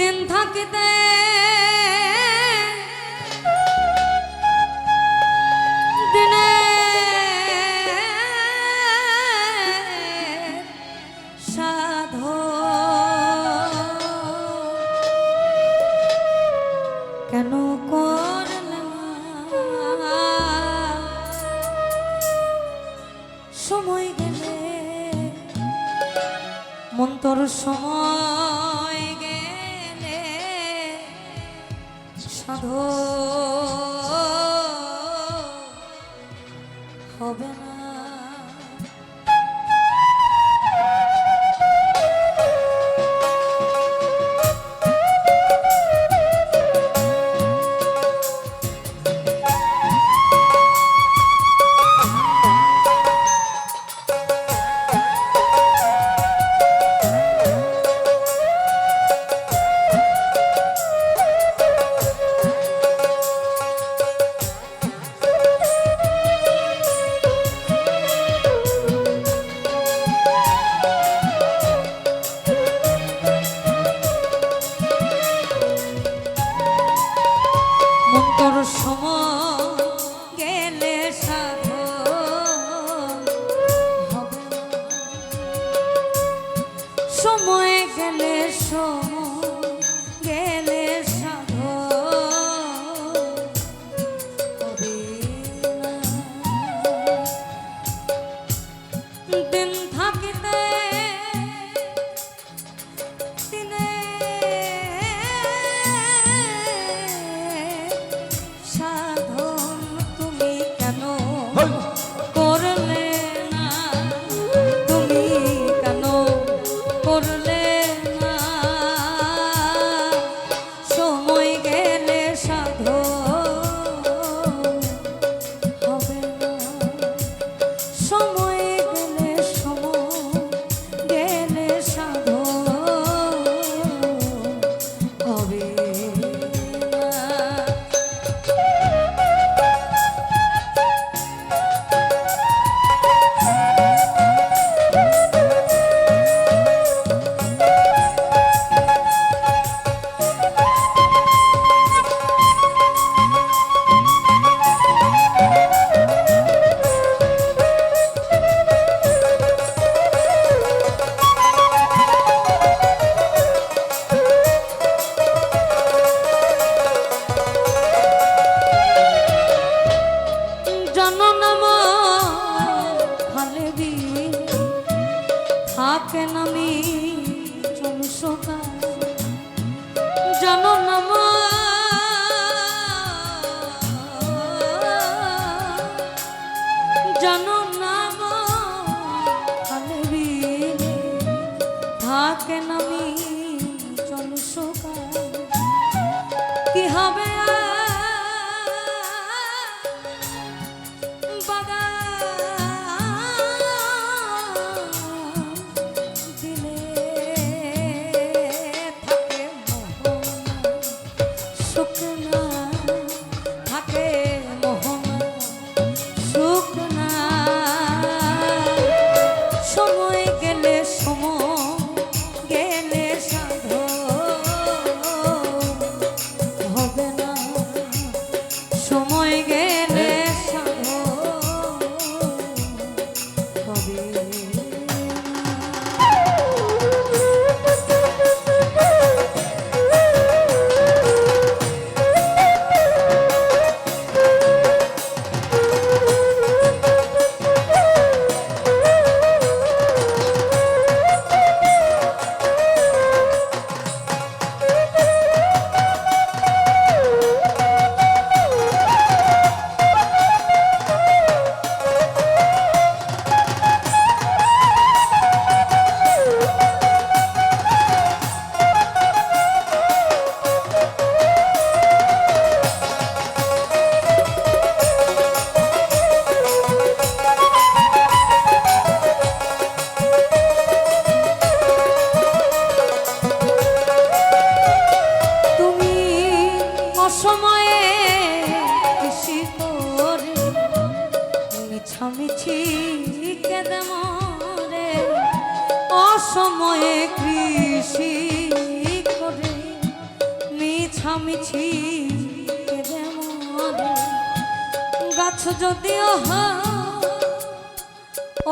দিন থাকিতে। দিনে কেন করলাম সময় গেলে মন্তর সময় সাধু হবে না বিকেলে সময়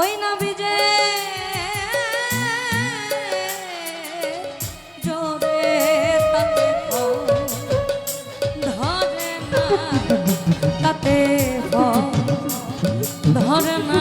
ওই না বিজে জোরে তাতে ধরে না তাতে ধরে না।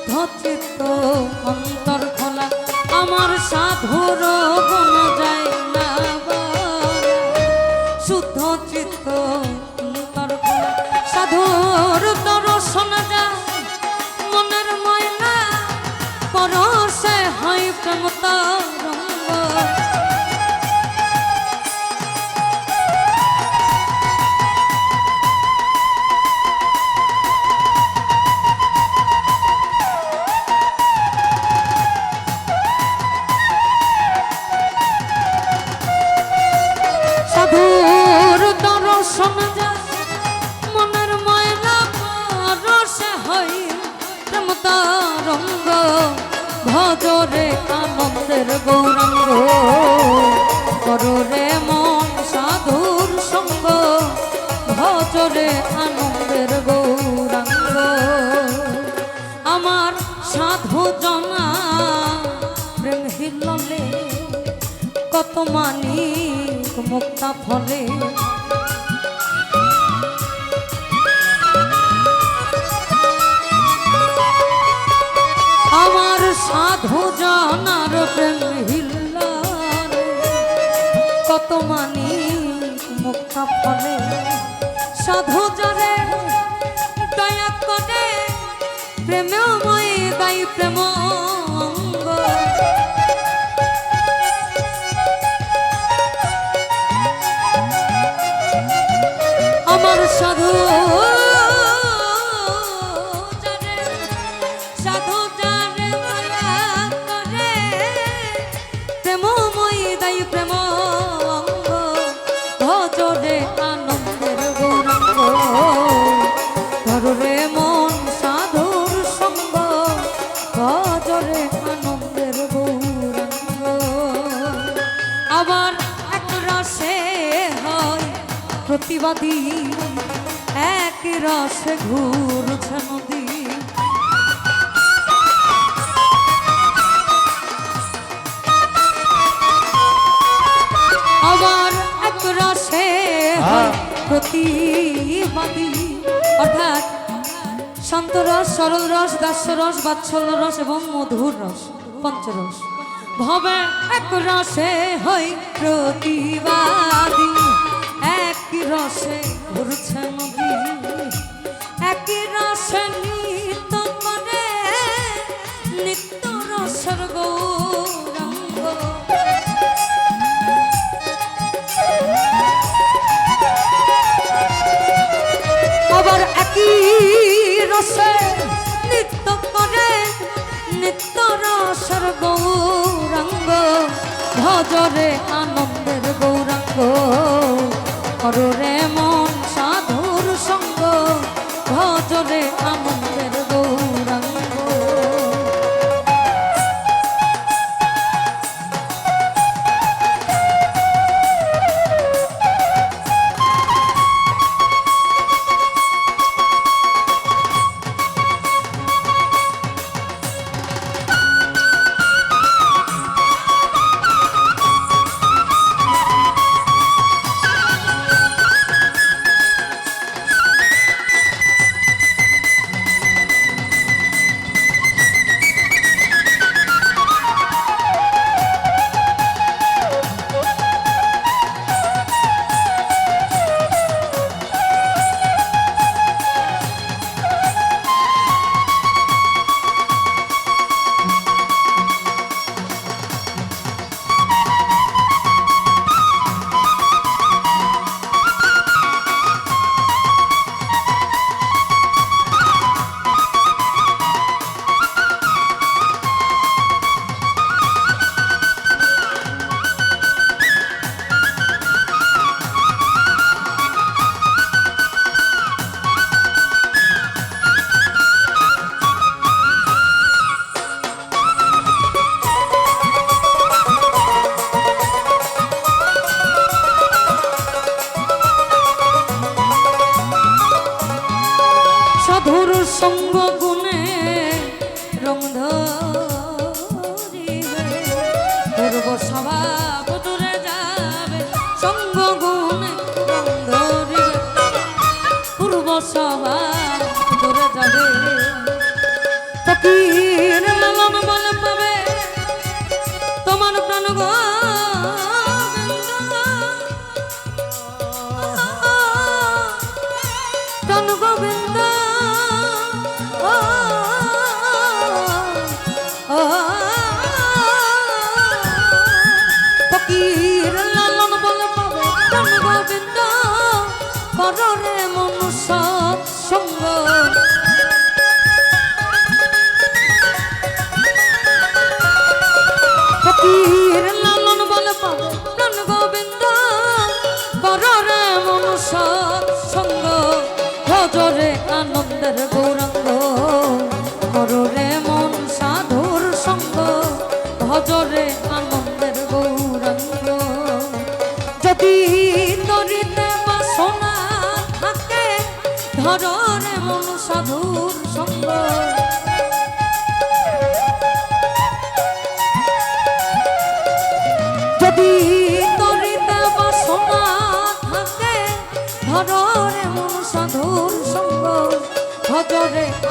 শুদ্ধ চিত্ত অন্তর খোলা, আমার সাধুর গুণ যায় না শুদ্ধ চিত্ত অন্তর খোলা, সাধুর দর্শন যায় ফলে। আমার সাধু জানার প্রেম কত মানি মুক্তা ফলে। সাধু প্রতিবাদী এক রসে ঘুরছে নদী। আবার এক রসে প্রতিবাদী। অর্থাৎ শান্ত রস সরল রস দাস্য রস বাৎসল্য রস এবং মধুর রস পঞ্চরস। ভবে এক রসে হই প্রতিবাদী। এক রসে ঘুরছে নদী। এক রসে নিত্য মানে নিত্য রসের গৌরঙ্গ। আবার একই রসে নৃত্য করে নিত্য রসের গৌরাঙ্গ। ভজরে সঙ্গ গুণে রং ধরিবে। পূর্ব স্বভাব দূরে যাবে, সঙ্গ গুণে রং ধরিবে। পূর্ব স্বভাব দূরে যাবে। কররে মনুষ্য ভজরে